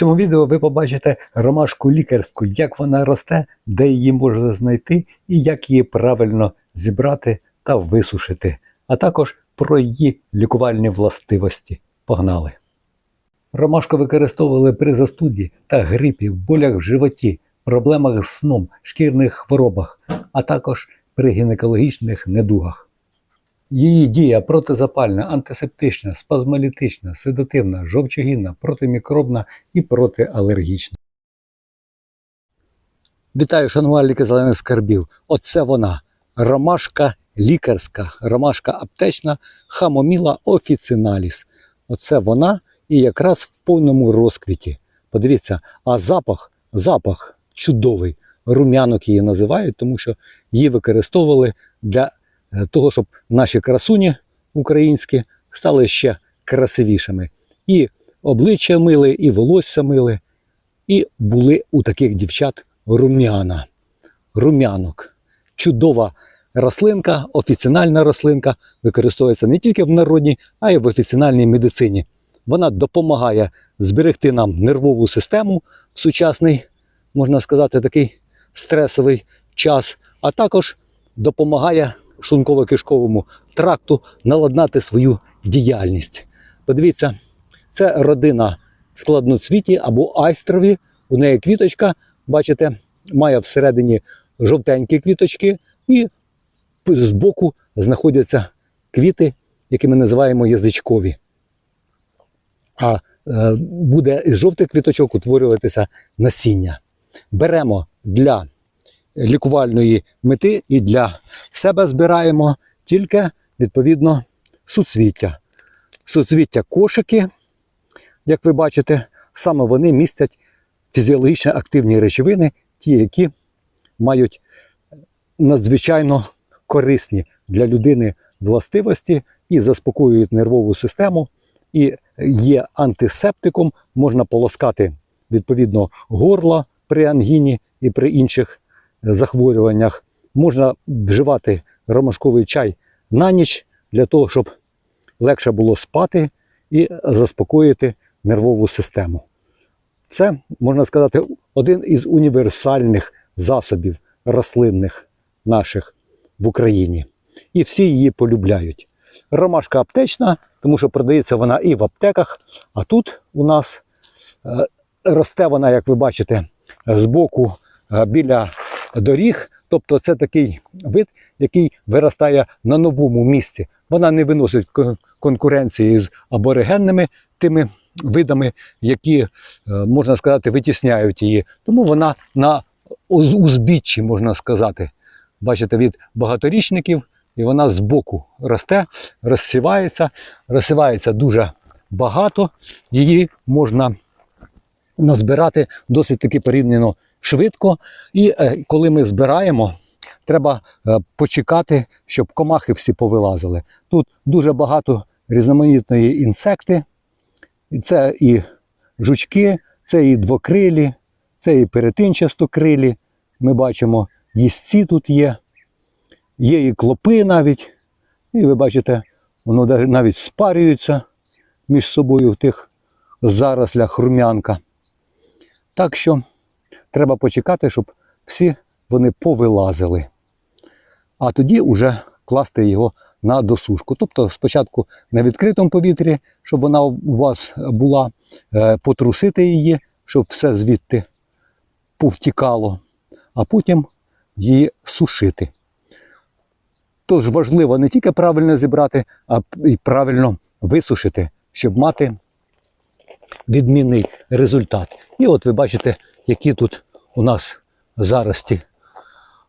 цьому відео ви побачите ромашку лікарську, як вона росте, де її можна знайти і як її правильно зібрати та висушити, а також про її лікувальні властивості. Погнали! Ромашку використовували при застуді та грипі, болях в животі, проблемах з сном, шкірних хворобах, а також при гінекологічних недугах. Її дія протизапальна, антисептична, спазмолітична, седативна, жовчогінна, протимікробна і протиалергічна. Вітаю, шанувальники зелених скарбів. Оце вона. Ромашка лікарська, ромашка аптечна, хамоміла офіциналіс. Оце вона і якраз в повному розквіті. Подивіться, а запах, запах чудовий. Рум'янок її називають, тому що її використовували для того, щоб наші красуні українські стали ще красивішими. І обличчя мили, і волосся мили, і були у таких дівчат рум'яна, рум'янок. Чудова рослинка, офіцінальна рослинка, використовується не тільки в народній, а й в офіцінальній медицині. Вона допомагає зберегти нам нервову систему в сучасний, можна сказати, такий стресовий час, а також допомагає шлунково-кишковому тракту наладнати свою діяльність. Подивіться, це родина складноцвіті або айстрові. У неї квіточка, бачите, має всередині жовтенькі квіточки, і збоку знаходяться квіти, які ми називаємо язичкові. А е, буде із жовтих квіточок утворюватися насіння. Беремо для лікувальної мети і для себе збираємо тільки відповідно суцвіття. Суцвіття кошики, як ви бачите, саме вони містять фізіологічно активні речовини, ті, які мають надзвичайно корисні для людини властивості і заспокоюють нервову систему, і є антисептиком, можна полоскати відповідно горло при ангіні і при інших захворюваннях. Можна вживати ромашковий чай на ніч для того, щоб легше було спати і заспокоїти нервову систему. Це, можна сказати, один із універсальних засобів рослинних наших в Україні. І всі її полюбляють. Ромашка аптечна, тому що продається вона і в аптеках, а тут у нас е, росте вона, як ви бачите, збоку е, біля доріг. Тобто це такий вид, який виростає на новому місці. Вона не виносить конкуренції з аборигенними тими видами, які, е, можна сказати, витісняють її. Тому вона на узбіччі, можна сказати. Бачите, від багаторічників, і вона збоку росте, розсівається, розсівається дуже багато. Її можна назбирати досить таки порівняно швидко. І е, коли ми збираємо, треба е, почекати, щоб комахи всі повилазили. Тут дуже багато різноманітної інсекти. Це і жучки, це і двокрилі, це і перетинчастокрилі. Ми бачимо, їстці тут є, є і клопи навіть. І ви бачите, воно навіть спарюється між собою в тих зарослях рум'янка. Так що треба почекати, щоб всі вони повилазили. А тоді вже класти його на досушку. Тобто спочатку на відкритому повітрі, щоб вона у вас була, е, потрусити її, щоб все звідти повтікало, а потім її сушити. Тож важливо не тільки правильно зібрати, а й правильно висушити, щоб мати відмінний результат. І от ви бачите, які тут у нас зарості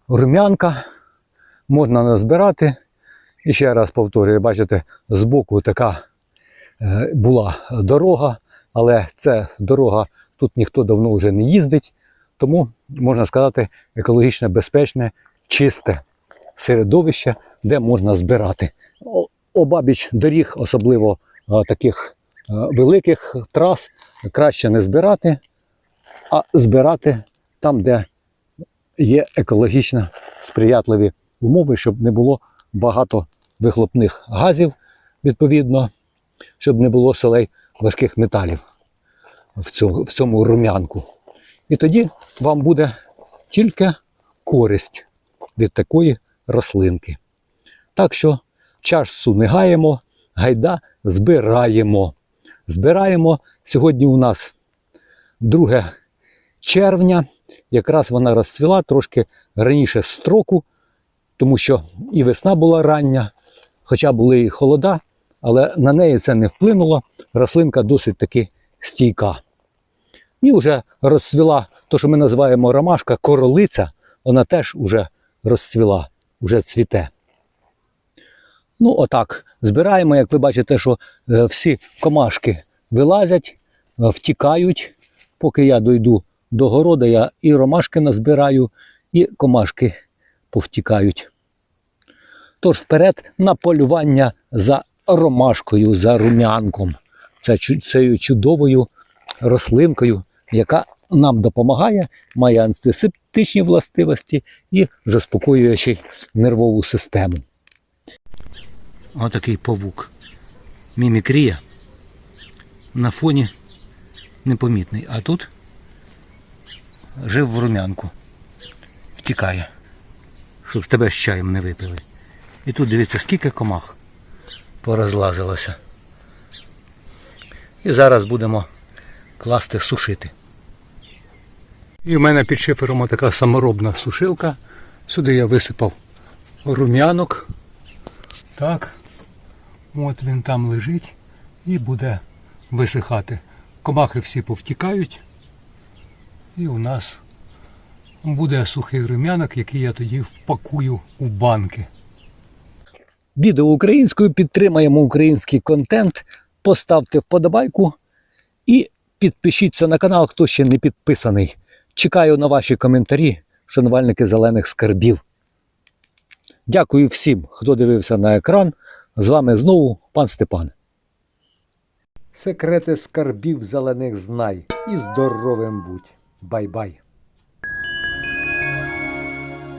рум'янка. Можна назбирати. І ще раз повторюю, бачите, збоку така е, була дорога, але це дорога, тут ніхто давно вже не їздить, тому, можна сказати, екологічно безпечне, чисте середовище, де можна збирати. Обабіч доріг, особливо е, таких е, великих трас, краще не збирати, а збирати там, де є екологічно сприятливі умови, щоб не було багато вихлопних газів, відповідно, щоб не було солей важких металів. в цьому, в цьому рум'янку. І тоді вам буде тільки користь від такої рослинки. Так що часу не гаємо, гайда збираємо. Збираємо сьогодні у нас 2 червня. Якраз вона розцвіла трошки раніше строку, тому що і весна була рання, хоча були і холода, але на неї це не вплинуло. Рослинка досить таки стійка. І вже розцвіла то, що ми називаємо ромашка, королиця, вона теж вже розцвіла, вже цвіте. Ну, отак, збираємо, як ви бачите, що е, всі комашки вилазять, е, втікають. Поки я дойду до города, я і ромашки назбираю, і комашки повтікають. Тож вперед на полювання за ромашкою, за рум'янком, чу- цією чудовою рослинкою, яка нам допомагає, має антисептичні властивості і заспокоює нервову систему. Отакий павук. Мімікрія на фоні непомітний. А тут жив в рум'янку. Втікає, щоб тебе з чаєм не випили. І тут дивіться, скільки комах порозлазилося. І зараз будемо класти сушити. І в мене під шифером така саморобна сушилка. Сюди я висипав рум'янок. Так. От він там лежить і буде висихати. Комахи всі повтікають. І у нас буде сухий рум'янок, який я тоді впакую у банки. Відео українською підтримаємо український контент. Поставте вподобайку і підпишіться на канал, хто ще не підписаний. Чекаю на ваші коментарі, шанувальники зелених скарбів. Дякую всім, хто дивився на екран. З вами знову пан Степан. Секрети скарбів зелених знай і здоровим будь. Bye-bye.